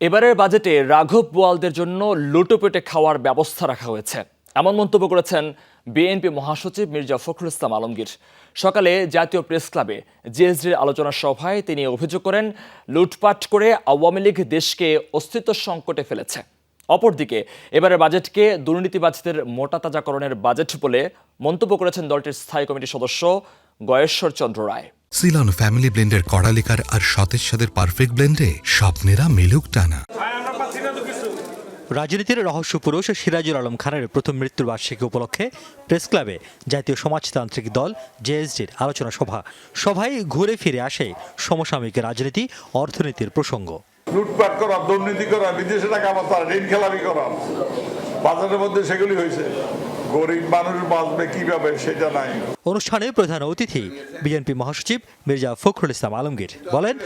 এবারের বাজেটে রাঘব বোয়ালদের জন্য লুটোপেটে খাওয়ার ব্যবস্থা রাখা হয়েছে। এমন মন্তব্য করেছেন বিএনপি মহাসচিব মির্জা ফখরুল ইসলাম আলমগীর। সকালে জাতীয় প্রেস ক্লাবে জিএসডির আলোচনা সভায় তিনি অভিযোগ করেন, লুটপাট করে আওয়ামী লীগ দেশকে অস্তিত্ব সংকটে ফেলেছে। অপরদিকে, এবারের বাজেটকে দুর্নীতিবাজদের মোটা তাজাকরণের বাজেট বলে মন্তব্য করেছেন দলটির স্থায়ী কমিটির সদস্য গয়েশ্বর চন্দ্র রায়। সিলন ফ্যামিলি ব্লেন্ডের কড়ালিকার আর সতেজ সাদের পারফেক্ট ব্লেন্ডে স্বপ্নেরা মেলুক টানা। রাজনীতির রহস্য পুরুষ সিরাজুল আলম খানের প্রথম মৃত্যুর বার্ষিকী উপলক্ষে প্রেস ক্লাবে জাতীয় সমাজতান্ত্রিক দল জেএসডির আলোচনা সভা। সভায় ঘুরে ফিরে আসে সমসাময়িক রাজনীতি অর্থনীতির প্রসঙ্গ। লুটপাট করা দুর্নীতি করা বিদেশে টাকা পাচার ঋণ খেলাপি করা। বাজারের মধ্যে সেগুলি হয়েছে। গরিব মানুষ বাঁচবে কীভাবে সেটা নাই। অনুষ্ঠানে প্রধান অতিথি বিএনপি মহাসচিব মির্জা ফখরুল ইসলাম আলমগীর বলেন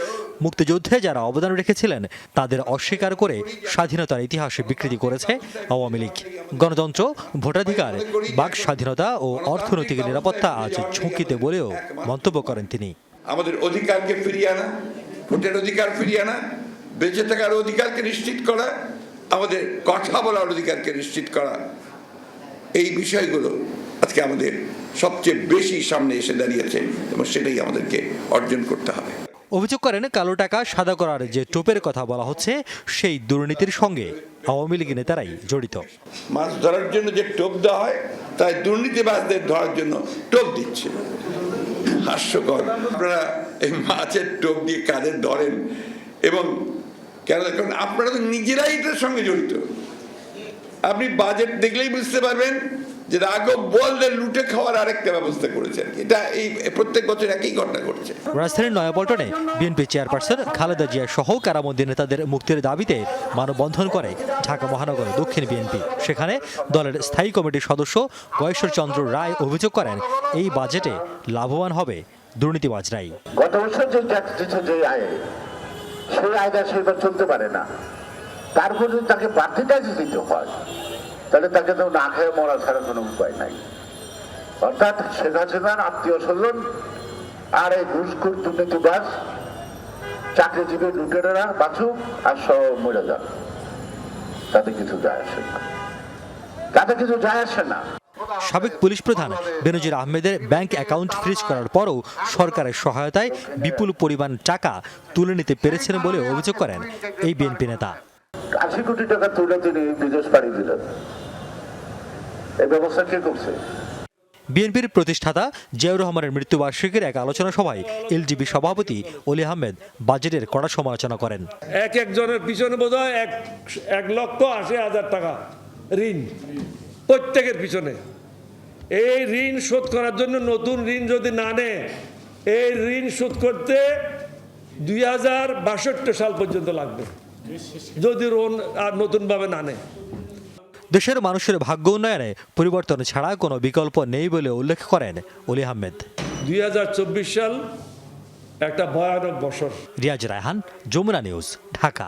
মুক্তিযুদ্ধে যারা অবদান রেখেছিলেন তাদের অস্বীকার করে স্বাধীনতার ইতিহাসে বিকৃতি করেছে আওয়ামী লীগ। গণতন্ত্র ভোটাধিকার বাক স্বাধীনতা ও অর্থনৈতিক নিরাপত্তা আজ ঝুঁকিতে বলেও মন্তব্য করেন তিনি। আমাদের অধিকারকে ফিরিয়ে আনা ভোটের অধিকার ফিরিয়ে আনা বেঁচে থাকার অধিকারকে নিশ্চিত করা আমাদের কথা বলার অধিকারকে নিশ্চিত করা এই বিষয়গুলো আজকে আমাদের সবচেয়ে বেশি সামনে এসে দাঁড়িয়েছে এবং সেটাই আমাদেরকে অর্জন করতে হবে। অভিযোগ করেন কালো টাকা সাদা করার যে টোপের কথা বলা হচ্ছে সেই দুর্নীতির সঙ্গে আওয়ামী লীগ নেতারাই জড়িত। মাছ ধরার জন্য যে টোপ দেওয়া হয় তাই দুর্নীতিবাজদের ধরার জন্য টোপ দিচ্ছে। হাস্যকর। আপনারা এই মাছের টোপ দিয়ে কাদের ধরেন? এবং কেন? কারণ আপনারা তো নিজেরাই এটার সঙ্গে জড়িত। আপনি বাজেট দেখলেই বুঝতে পারবেন যে রাঘব বলদের লুটে খাওয়ার আরেকটা ব্যবস্থা করেছেন এটা এই প্রত্যেক বছর একই ঘটনা ঘটছে। রাজধানীর নয়াপল্টনে বিএনপি চেয়ারপারসন খালেদা জিয়া সহ কারামন্দি নেতাদের মুক্তির দাবিতে মানববন্ধন করে ঢাকা মহানগর দক্ষিণ বিএনপি। সেখানে দলের স্থায়ী কমিটির সদস্য গয়েশ্বর চন্দ্র রায় অভিযোগ করেন এই বাজেটে লাভবান হবে দুর্নীতিবাজরাই। গত বছর যে ট্যাক্স দিচ্ছে যে আয় সেই আয়টা সেবার চলতে পারে না। তারপর যদি তাকে ট্যাক্স দিতে হয়, তাহলে তাকে তো না খেয়ে মরা ছাড়া কোনো উপায় নাই। অর্থাৎ শেখ হাসিনার আত্মীয় স্বজন আর এই ঘুষখুর দুর্নীতিবাজ, চাকরিজীবী লুটেরা বাঁচুক আর সব মরে যান তাতে কিছু যায় আসে না। তাতে কিছু যায় আসে না। সাবেক পুলিশ প্রধান বেনজির আহমেদের ব্যাংক অ্যাকাউন্ট ফ্রিজ করার পরও সরকারের সহায়তায় বিপুল পরিমাণ টাকা তুলে নিতে পেরেছেন বলে অভিযোগ করেন এই বিএনপি নেতা। আশি কোটি টাকা তুলে তিনি বিদেশ পাড়ি দিলেন। এই ব্যবস্থা কে করছে? বিএনপির প্রতিষ্ঠাতা জিয়াউর রহমানের মৃত্যুবার্ষিকীর এক আলোচনা সভায় এলজিবি সভাপতি অলি আহমেদ বাজেটের কড়া সমালোচনা করেন। এক একজনের পিছনে বোধ হয় এক এক লক্ষ আশি হাজার টাকা ঋণ প্রত্যেকের পিছনে। এই ঋণ শোধ করার জন্য নতুন ঋণ যদি না নেয় এই ঋণ শোধ করতে দুই হাজার বাষট্টি সাল পর্যন্ত লাগবে। যদি রোন আর নতুনভাবে না নেয়। দেশের মানুষের ভাগ্য উন্নয়নে পরিবর্তন ছাড়া কোনো বিকল্প নেই বলে উল্লেখ করেন অলি আহমেদ। দুই হাজার চব্বিশ সাল একটা ভয়ানক বছর। রিয়াজ রায়হান যমুনা নিউজ ঢাকা।